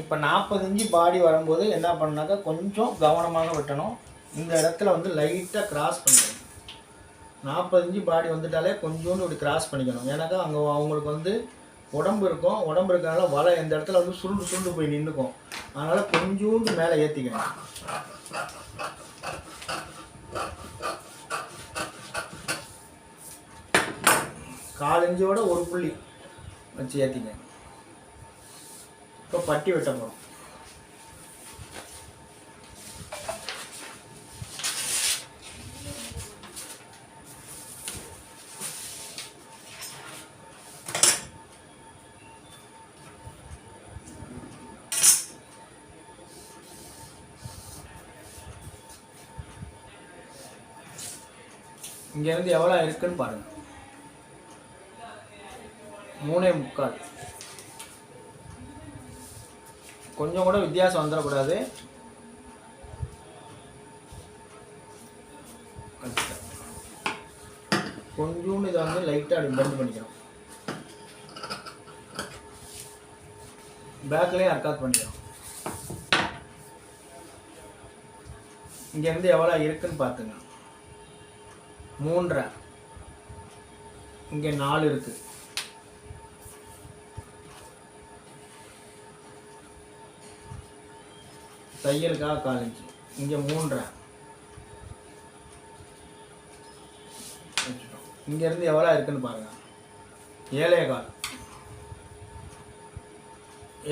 இப்போ நாற்பது இன்ச்சு பாடி வரும்போது என்ன பண்ணாக்கா கொஞ்சம் கவனமாக வெட்டணும். இந்த இடத்துல வந்து லைட்டாக கிராஸ் பண்ணிக்கணும். நாற்பது இன்ச்சு பாடி வந்துட்டாலே கொஞ்சோண்டு இப்படி கிராஸ் பண்ணிக்கணும். ஏன்னாக்கா அங்கே அவங்களுக்கு வந்து உடம்பு இருக்கும். உடம்பு இருக்கனால வலை இந்த இடத்துல வந்து சுருண்டு சுருண்டு போய் நின்றுக்கும் அதனால் கொஞ்சோண்டு மேலே ஏற்றிக்கணும் காலஞ்சோட ஒரு புள்ளி வச்சு ஏற்றிக்கணும் இப்போ பட்டி வெட்ட போகிறோம் இங்கேருந்து எவ்வளோ இருக்குன்னு பாருங்க. மூணே முக்கால். கொஞ்சம் கூட வித்தியாசம் வந்துடக்கூடாது. கொஞ்சோண்டு இதை வந்து லைட்டாக அப்படி பெண்ட் பண்ணிக்கிறோம் பேக்லேயும் அர்க்காத் பண்ணிக்கிறோம் இங்கேருந்து எவ்வளோ இருக்குன்னு பார்த்துங்க. மூன்றரை. இங்கே நாலு இருக்குது தையலுக்காக கால் இன்ச்சு. இங்கே மூன்றரை. இங்கேருந்து எவ்வளோ இருக்குன்னு பாருங்க. ஏழே கால்.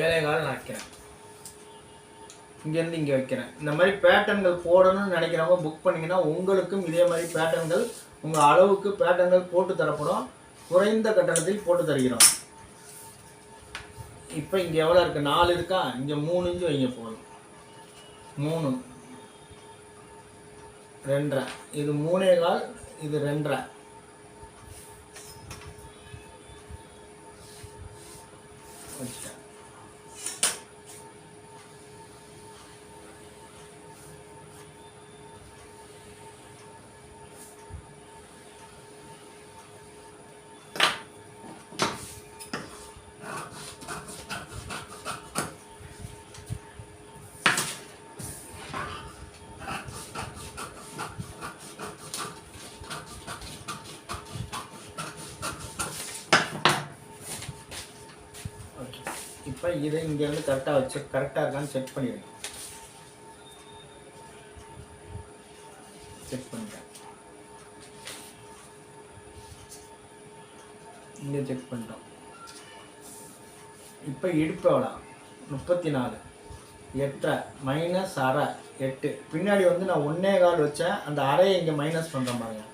ஏழே கால் நான் வைக்கிறேன். இங்கேருந்து இங்கே வைக்கிறேன். இந்த மாதிரி பேட்டர்ன்கள் போடணும்னு நினைக்கிறவங்க புக் பண்ணிங்கன்னா உங்களுக்கும் இதே மாதிரி பேட்டர்ன்கள் உங்கள் அளவுக்கு பேட்டர்ன்கள் போட்டு தரப்படும். குறைந்த கட்டணத்தில் போட்டு தருகிறோம். இப்போ இங்கே எவ்வளோ இருக்குது நாலு இருக்கா? இங்கே மூணு இஞ்சு வைங்க போதும். மூணு. ரெண்டரை. இது மூணே கால் இது ரெண்டரை. வச்சுட்டேன். இதை இங்கேருந்து கரெக்டாக வச்சு கரெக்டாக இருக்கான்னு செக் பண்ணிடுங்க. செக் பண்ணிட்டேன். இங்கே செக் பண்ணிட்டோம். இப்போ இடுப்பு எவ்வளோ? முப்பத்தி நாலு எட்டரை. மைனஸ் அரை. எட்டு. பின்னாடி வந்து நான் ஒன்றே கால் வச்சேன். அந்த அரையை இங்கே மைனஸ் பண்ணுற பாருங்க.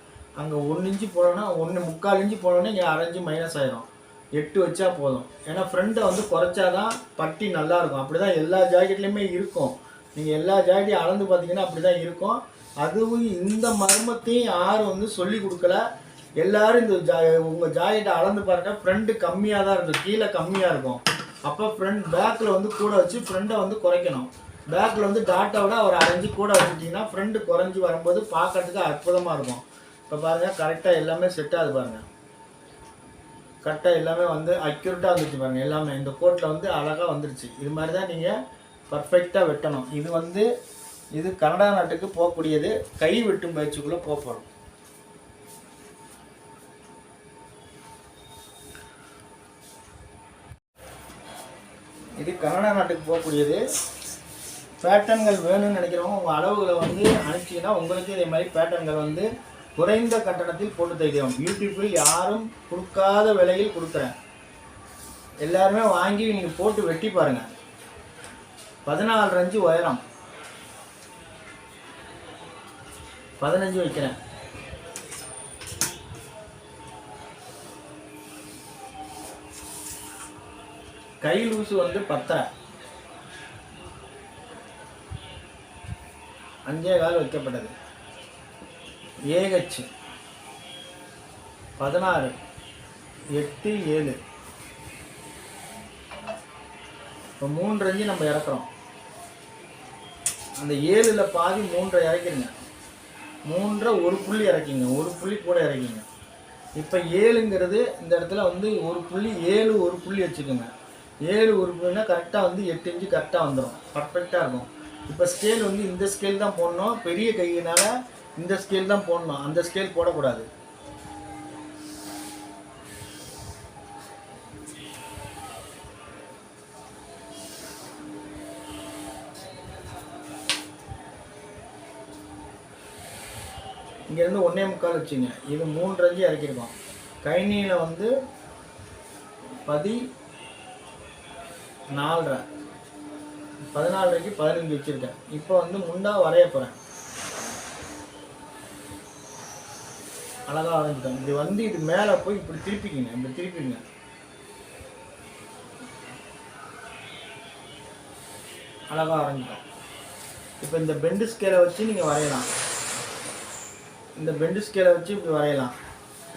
அங்கே ஒன்று இன்ச்சு போனோன்னா ஒன்று முக்கால் இன்ச்சு போனோன்னா இங்கே அரை மைனஸ் ஆயிரும். எட்டு வச்சா போதும். ஏன்னா ஃப்ரண்ட்டை வந்து குறைச்சா தான் பட்டி நல்லாயிருக்கும் அப்படி தான் எல்லா ஜாக்கெட்லேயுமே இருக்கும். நீங்கள் எல்லா ஜாக்கெட்டையும் அளந்து பார்த்தீங்கன்னா அப்படி தான் இருக்கும். அதுவும் இந்த மர்மத்தையும் யாரும் வந்து சொல்லி கொடுக்கல. எல்லாரும் இந்த ஜா உங்கள் ஜாக்கெட்டை அளந்து பாருங்கள் ஃப்ரண்ட்டு கம்மியாக தான் இருக்கும். கீழே கம்மியாக இருக்கும். அப்போ ஃப்ரண்ட் பேக்கில் வந்து கூட வச்சு ஃப்ரெண்டை வந்து குறைக்கணும். பேக்கில் வந்து டாட்டை விட ஒரு அரைஞ்சு கூட வச்சுட்டிங்கன்னா ஃப்ரெண்டு குறைஞ்சி வரும்போது பார்க்கறதுக்கு அற்புதமாக இருக்கும். இப்போ பாருங்கள் கரெக்டாக எல்லாமே செட் ஆகுது பாருங்கள் கரெக்டாக எல்லாமே வந்து அக்யூரேட்டாக வந்துச்சு பாருங்க எல்லாமே. இந்த கோட்டில் வந்து அழகாக வந்துருச்சு. இது மாதிரி தான் நீங்கள் பர்ஃபெக்டாக வெட்டணும். இது வந்து இது கனடா நாட்டுக்கு போகக்கூடியது. கை வெட்டும் பயிற்சிக்குள்ளே போக போகிறோம் இது கனடா நாட்டுக்கு போகக்கூடியது. பேட்டர்ன்கள் வேணும்னு நினைக்கிறவங்க உங்கள் அளவுகளை வந்து அனுப்பிச்சிங்கன்னா உங்களுக்கு இதே மாதிரி பேட்டர்ன்கள் வந்து குறைந்த கட்டணத்தில் போட்டு தைக்கிறோம் பியூட்டிஃபுல் யாரும் கொடுக்காத விலையில் கொடுக்குறேன். எல்லாருமே வாங்கி நீங்கள் போட்டு வெட்டி பாருங்கள் பதினாலு அஞ்சு உயரம். பதினஞ்சு வைக்கிறேன். கை லூசு வந்து பத்தரை. அஞ்சே கால் வைக்கப்பட்டது. ஏஹெச் பதினாறு. எட்டு ஏழு. இப்போ மூன்று அஞ்சு நம்ம இறக்குறோம். அந்த ஏழில் பாதி மூன்றை இறக்கிடுங்க மூன்றை ஒரு புள்ளி இறக்கிங்க. ஒரு புள்ளி கூட இறக்கிங்க. இப்போ ஏழுங்கிறது இந்த இடத்துல வந்து ஒரு புள்ளி ஏழு ஒரு புள்ளி வச்சுக்கோங்க. ஏழு ஒரு புள்ளினா கரெக்டாக வந்து எட்டு இன்ச்சு கரெக்டாக வந்துடும் பர்ஃபெக்டாக இருக்கும். இப்போ ஸ்கேல் வந்து இந்த ஸ்கேல் தான் போடணும். பெரிய கையினால் இந்த ஸ்கேல் தான் போடணும். அந்த ஸ்கேல் போடக்கூடாது. இங்கேருந்து ஒன்றே முக்கால் வச்சுங்க. இது மூன்று அஞ்சு இறக்கிருக்கோம் கைனியில் வந்து பதி நாலரை பதினாலரைக்கு பதினஞ்சு வச்சுருக்கேன். இப்போ வந்து முண்டா வரைய போகிறேன் அழகாக வரைஞ்சிட்டேன் இது வந்து இது மேலே போய் இப்படி திருப்பிக்கிங்க இப்படி திருப்பிங்க அழகாக வரைஞ்சிட்டோம் இப்போ இந்த பெண்டு ஸ்கேலை வச்சு நீங்கள் வரையலாம். இந்த பெண்டு ஸ்கேலை வச்சு இப்படி வரையலாம்.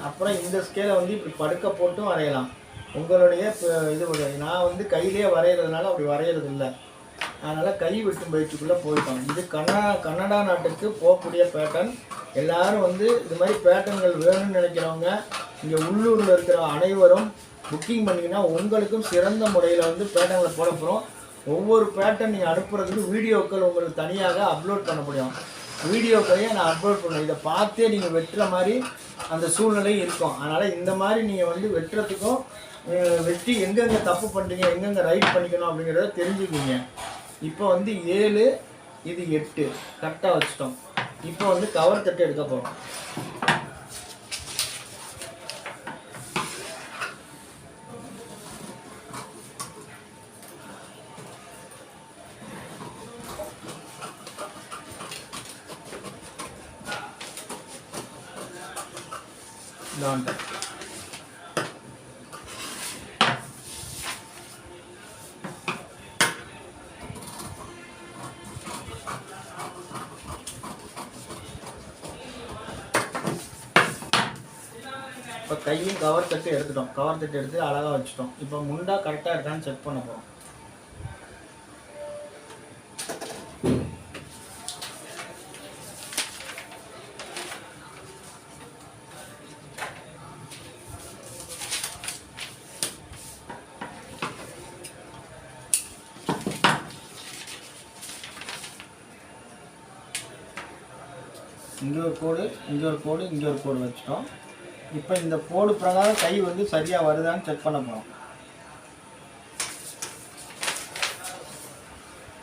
அப்புறம் இந்த ஸ்கேலை வந்து இப்படி படுக்க போட்டும் வரையலாம். உங்களுடைய இப்போ இது நான் வந்து கையிலேயே வரைகிறதுனால அப்படி வரைகிறது இல்லை அதனால் கை வெட்டும் பயிற்சிக்குள்ளே போயிட்டோம் இது கன்னடா கன்னடா நாட்டுக்கு போகக்கூடிய பேட்டர்ன் எல்லாரும் வந்து இது மாதிரி பேட்டன்கள் வேணும்னு நினைக்கிறவங்க இங்கே உள்ளூரில் இருக்கிற அனைவரும் புக்கிங் பண்ணிங்கன்னா உங்களுக்கும் சிறந்த முறையில் வந்து பேட்டன்களை போட போகிறோம் ஒவ்வொரு பேட்டர்ன் நீங்கள் அனுப்புறதுக்கு வீடியோக்கள் உங்களுக்கு தனியாக அப்லோட் பண்ண முடியும். வீடியோக்களையே நான் அப்லோட் பண்ணுவேன் இதை பார்த்தே நீங்கள் வெட்டுற மாதிரி அந்த சூழ்நிலை இருக்கும். அதனால் இந்த மாதிரி நீங்கள் வந்து வெட்டுறதுக்கும் வெட்டி எங்கெங்கே தப்பு பண்ணுறீங்க எங்கெங்கே ரைட் பண்ணிக்கணும் அப்படிங்கிறத தெரிஞ்சுக்கிங்க இப்போ வந்து ஏழு இது எட்டு. கரெக்டாக வச்சுட்டோம். இப்போ வந்து கவர் தட்டு எடுக்க போகிறோம் இதான்ட்டு இப்போ கையும் கவர் தட்டு எடுத்துட்டோம். கவர் தட்டு எடுத்து அழகாக வச்சுட்டோம். இப்போ முண்டா கரெக்டாக இருக்கான்னு செக் பண்ண போகிறோம் இங்கே ஒரு கோடு இங்கே ஒரு கோடு இங்கே ஒரு கோடு வச்சுட்டோம். இப்போ இந்த கோடு பிரகாரம் கை வந்து சரியாக வருதான்னு செக் பண்ண போகிறோம்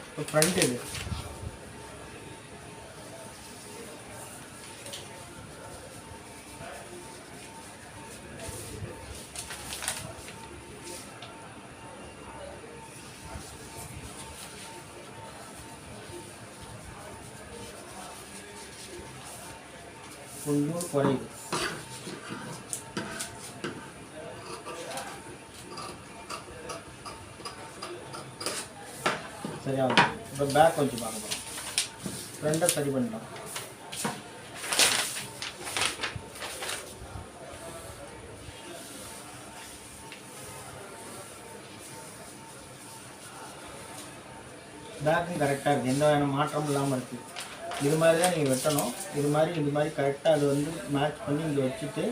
இப்போ ஃப்ரண்ட் இது. கொஞ்சம் குறையுது சரியா இப்போ பேக் வச்சு பார்க்க போகிறோம் ஃப்ரண்ட்டை சரி பண்ணலாம். பேக்கும் கரெக்டாக இருக்குது எந்த வகையான மாற்றமும் இல்லாமல் இருக்குது இது மாதிரி தான் நீங்கள் வெட்டணும். இது மாதிரி இது மாதிரி கரெக்டாக அது வந்து மேட்ச் பண்ணி இங்கே வச்சுட்டு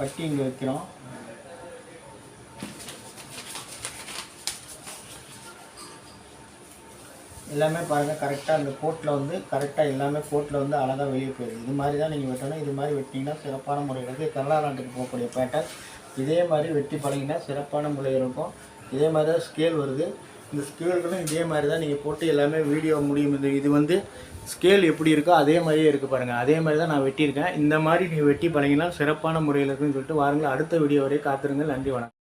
பட்டி இங்கே வைக்கிறோம். எல்லாமே பாருங்கள் கரெக்டாக அந்த கோட்டில் வந்து கரெக்டாக எல்லாமே கோட்டில் வந்து அழகாக வெளியே போயிடுது இது மாதிரி தான் நீங்கள் வெட்டணும். இது மாதிரி வெட்டிங்கன்னா சிறப்பான முறையில் இருக்குது கர்நாடகா நாட்டுக்கு போகக்கூடிய பேட்டர்ன் இதே மாதிரி வெட்டி பழகினா சிறப்பான முறையில் இருக்கும். இதே மாதிரி தான் ஸ்கேல் வருது. இந்த ஸ்கேல்களும் இதே மாதிரி தான் நீங்கள் போட்டு எல்லாமே வீடியோ முடியும். இந்த இது வந்து ஸ்கேல் எப்படி இருக்கோ அதே மாதிரியே இருக்குது பாருங்கள் அதே மாதிரி தான் நான் வெட்டியிருக்கேன். இந்த மாதிரி நீங்கள் வெட்டி பழகினா சிறப்பான முறையில் இருக்குன்னு சொல்லிட்டு வாருங்கள். அடுத்த வீடியோ வரை காத்திருங்கள். நன்றி வணக்கம்.